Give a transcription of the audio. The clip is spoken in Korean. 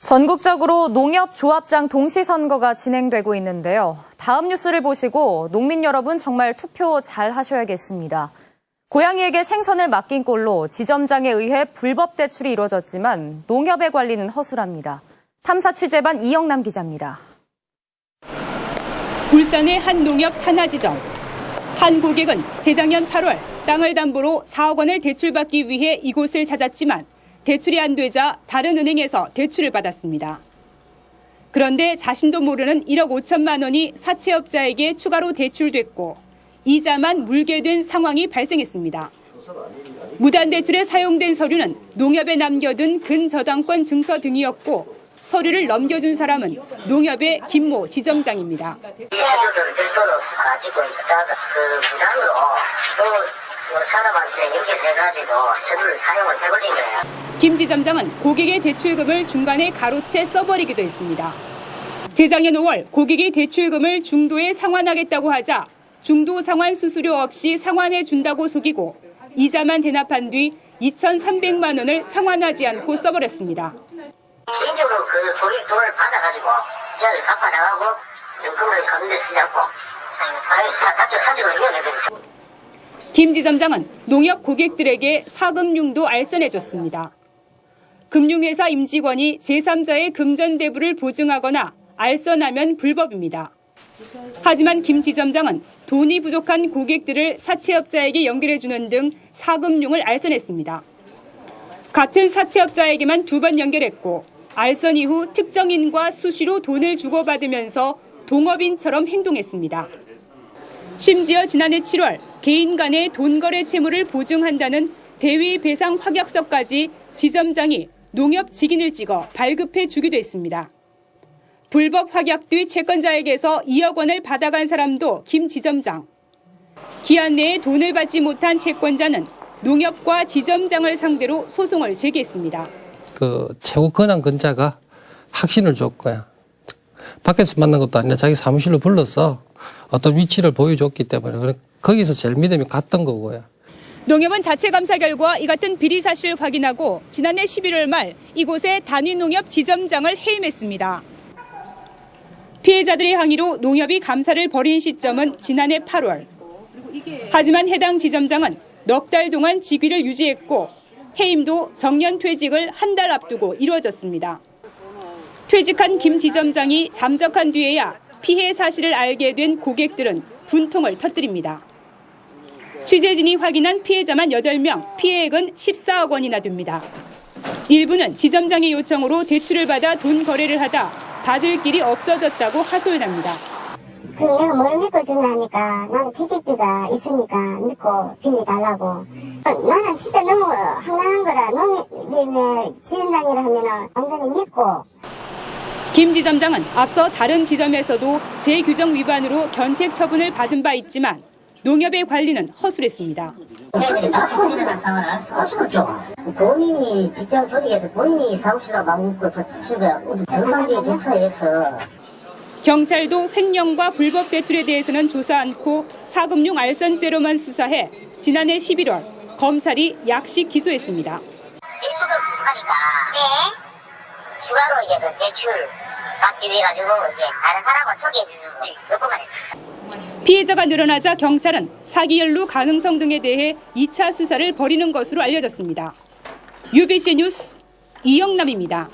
전국적으로 농협 조합장 동시 선거가 진행되고 있는데요. 다음 뉴스를 보시고 농민 여러분 정말 투표 잘 하셔야겠습니다. 고양이에게 생선을 맡긴 꼴로 지점장에 의해 불법 대출이 이루어졌지만 농협의 관리는 허술합니다. 탐사 취재반 이영남 기자입니다. 울산의 한 농협 산하지점. 한 고객은 재작년 8월 땅을 담보로 4억 원을 대출받기 위해 이곳을 찾았지만 대출이 안 되자 다른 은행에서 대출을 받았습니다. 그런데 자신도 모르는 1억 5천만 원이 사채업자에게 추가로 대출됐고 이자만 물게 된 상황이 발생했습니다. 무단 대출에 사용된 서류는 농협에 남겨둔 근저당권 증서 등이었고 서류를 넘겨준 사람은 농협의 김모 지점장입니다. 자료를 별도로 가지고 있다가 그 무단으로 또 사람한테 연결해가지고 서류를 사용을 해버린 거예요. 김 지점장은 고객의 대출금을 중간에 가로채 써버리기도 했습니다. 재작년 5월 고객이 대출금을 중도에 상환하겠다고 하자 중도 상환 수수료 없이 상환해 준다고 속이고 이자만 대납한 뒤 2,300만 원을 상환하지 않고 써버렸습니다. 개인적으로 그 돈을, 돈을 받아가지고 이자를 갚아 나가고 연금을 걷는 데 쓰지 않고 아예 사, 사적 사적으로 이용해버렸어요. 김 지점장은 농협 고객들에게 사금융도 알선해줬습니다. 금융회사 임직원이 제3자의 금전대부를 보증하거나 알선하면 불법입니다. 하지만 김 지점장은 돈이 부족한 고객들을 사채업자에게 연결해주는 등 사금융을 알선했습니다. 같은 사채업자에게만 두 번 연결했고 알선 이후 특정인과 수시로 돈을 주고받으면서 동업인처럼 행동했습니다. 심지어 지난해 7월 개인 간의 돈 거래 채무를 보증한다는 대위 배상 확약서까지 지점장이 농협 직인을 찍어 발급해 주기도 했습니다. 불법 확약 뒤 채권자에게서 2억 원을 받아간 사람도 김 지점장. 기한 내에 돈을 받지 못한 채권자는 농협과 지점장을 상대로 소송을 제기했습니다. 그 최고 권한 근자가 확신을 줬고요. 밖에서 만난 것도 아니라 자기 사무실로 불러서 어떤 위치를 보여줬기 때문에 거기서 제일 믿음이 갔던 거고요. 농협은 자체 감사 결과 이 같은 비리 사실 확인하고 지난해 11월 말 이곳에 단위 농협 지점장을 해임했습니다. 피해자들의 항의로 농협이 감사를 벌인 시점은 지난해 8월. 하지만 해당 지점장은 넉 달 동안 직위를 유지했고 해임도 정년 퇴직을 한 달 앞두고 이루어졌습니다. 퇴직한 김 지점장이 잠적한 뒤에야 피해 사실을 알게 된 고객들은 분통을 터뜨립니다. 취재진이 확인한 피해자만 8명, 피해액은 14억 원이나 됩니다. 일부는 지점장의 요청으로 대출을 받아 돈 거래를 하다 받을 길이 없어졌다고 하소연합니다. 그 내가 뭘 믿고 준다니까 나는 퇴직비가 있으니까 믿고 빌려달라고 어, 나는 진짜 너무 황당한 거라 농협의 지원장이라 하면은 완전히 믿고 김 지점장은 앞서 다른 지점에서도 재규정 위반으로 견책 처분을 받은 바 있지만 농협의 관리는 허술했습니다. 저희들이 밖에서 일어난 상황을 알 수가 없죠. 본인이 직장 조직에서 본인이 사무실로 맘먹고 덧치는 거야. 정상적인 절차에 의해서 경찰도 횡령과 불법 대출에 대해서는 조사 않고 사금융 알선죄로만 수사해 지난해 11월 검찰이 약식 기소했습니다. 대출을 하니까 추가로 이제 그 대출 받기 위해 가지고 이제 다른 사람을 소개해 주는 했어요. 피해자가 늘어나자 경찰은 사기 연루 가능성 등에 대해 2차 수사를 벌이는 것으로 알려졌습니다. UBC 뉴스 이영남입니다.